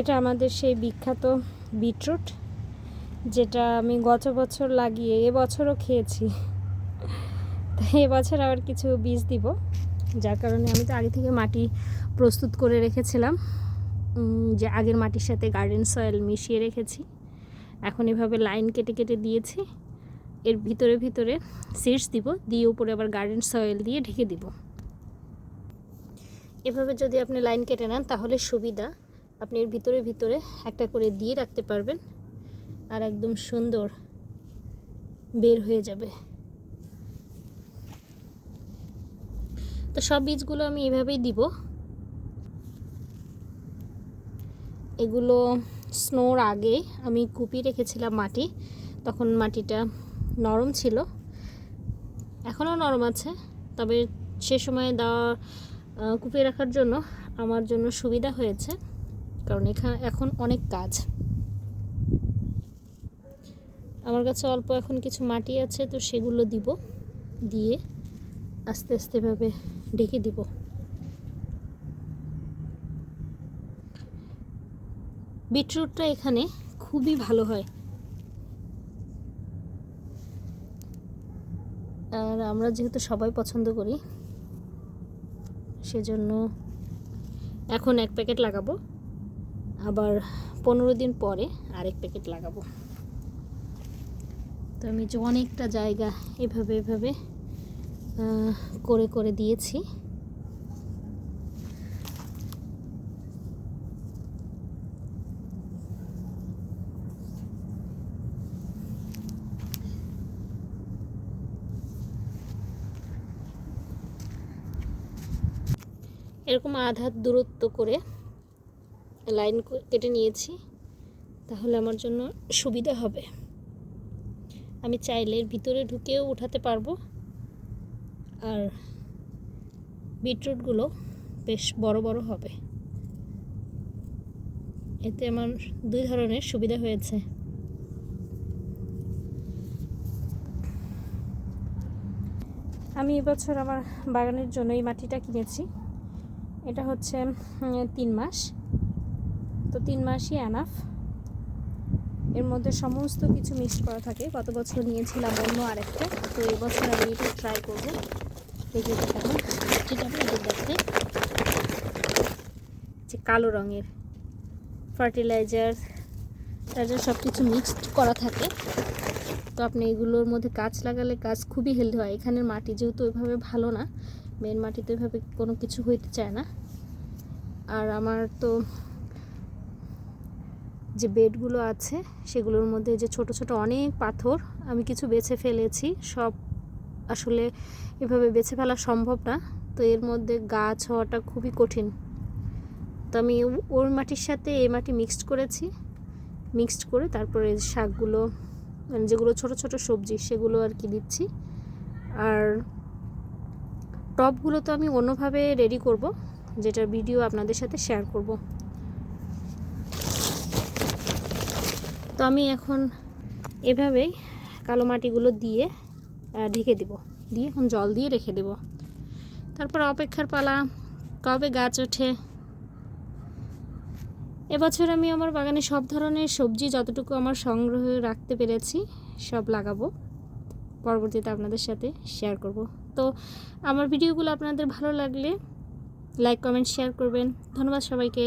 এটা আমাদের সেই বিখ্যাত বিটরুট, যেটা আমি গত বছর লাগিয়ে এবছরও খেয়েছি। এবছর আবার কিছু বীজ দিব, যার কারণে আমি তো আগে থেকে মাটি প্রস্তুত করে রেখেছিলাম। যে আগের মাটির সাথে গার্ডেন সয়েল মিশিয়ে রেখেছি। এখন এভাবে লাইন কেটে কেটে দিয়েছি। এর ভিতরে ভিতরে সিডস দিব, দিয়ে উপরে আবার গার্ডেন সয়েল দিয়ে ঢেকে দিব। এভাবে যদি আপনি লাইন কেটে নেন তাহলে সুবিধা। আপনি এর ভিতরে ভিতরে একটা করে দিয়ে রাখতে পারবেন আর একদম সুন্দর বের হয়ে যাবে। তো সব বীজগুলো আমি এভাবেই দিব। এগুলো স্নোর আগে আমি কুপি রেখেছিলাম মাটি, তখন মাটিটা নরম ছিল। এখনও নরম আছে, তবে সে সময় দেওয়া কুপিয়ে রাখার জন্য আমার জন্য সুবিধা হয়েছে। কারণ এখানে এখন অনেক কাজ। আমার কাছে অল্প এখন কিছু মাটি আছে, তো সেগুলো দিব। দিয়ে আস্তে আস্তে ভাবে ঢেকে দিব। বিটরুটটা এখানে খুবই ভালো হয়। আর আমরা যেহেতু সবাই পছন্দ করি, সেজন্য এখন এক প্যাকেট লাগাবো। আবার পনেরো দিন পরে আরেক প্যাকেট লাগাবো। তো আমি যে অনেকটা জায়গা এভাবে এভাবে করে করে দিয়েছি। এরকম আধার দূরত্ব করে লাইন কেটে নিয়েছি, তাহলে আমার জন্য সুবিধা হবে। আমি চাইলে ভিতরে ঢুকেও উঠাতে পারব। আর বিটরুটগুলো বেশ বড় বড় হবে। এতে আমার দুই ধরনের সুবিধা হয়েছে। আমি এবছর আমার বাগানের জন্য এই মাটিটা কিনেছি। এটা হচ্ছে তিন মাস। তো তিন মাসই অ্যানাফ এর মধ্যে সমস্ত কিছু মিক্সড করা থাকে। গত বছর নিয়েছিলাম অন্য আরেকটা। তো এই বছর আমি এটা ট্রাই করব। দেখি যে কালো রঙের ফার্টিলাইজার টাইজার সব কিছু মিক্সড করা থাকে। তো আপনি এগুলোর মধ্যে গাছ লাগালে গাছ খুবই হেলদি হয়। এখানের মাটি যেহেতু ওইভাবে ভালো না মেন মাটিতে ওইভাবে কোনো কিছু হইতে চায় না। আর আমার তো যে বেডগুলো আছে, সেগুলোর মধ্যে যে ছোট ছোট অনেক পাথর আমি কিছু বেছে ফেলেছি। সব আসলে এভাবে বেছে ফেলা সম্ভব না। তো এর মধ্যে গাছ হওয়াটা খুবই কঠিন। তো আমি ওর মাটির সাথে এই মাটি মিক্সড করেছি। মিক্সড করে তারপরে শাকগুলো মানে যেগুলো ছোট ছোট সবজি, সেগুলো আর কি দিচ্ছি। আর টপগুলো তো আমি অন্যভাবে রেডি করব, যেটার ভিডিও আপনাদের সাথে শেয়ার করব। তো আমি এখন এভাবেই কালো মাটিগুলো দিয়ে ঢেকে দেব। দিয়ে এখন জল দিয়ে রেখে দেব। তারপর অপেক্ষার পালা, কবে গাছ ওঠে। এবছর আমি আমার বাগানে সব ধরনের সবজি যতটুকু আমার সংগ্রহে রাখতে পেরেছি, সব লাগাবো। পরবর্তীতে আপনাদের সাথে শেয়ার করব। তো আমার ভিডিওগুলো আপনাদের ভালো লাগলে লাইক কমেন্ট শেয়ার করবেন। ধন্যবাদ সবাইকে।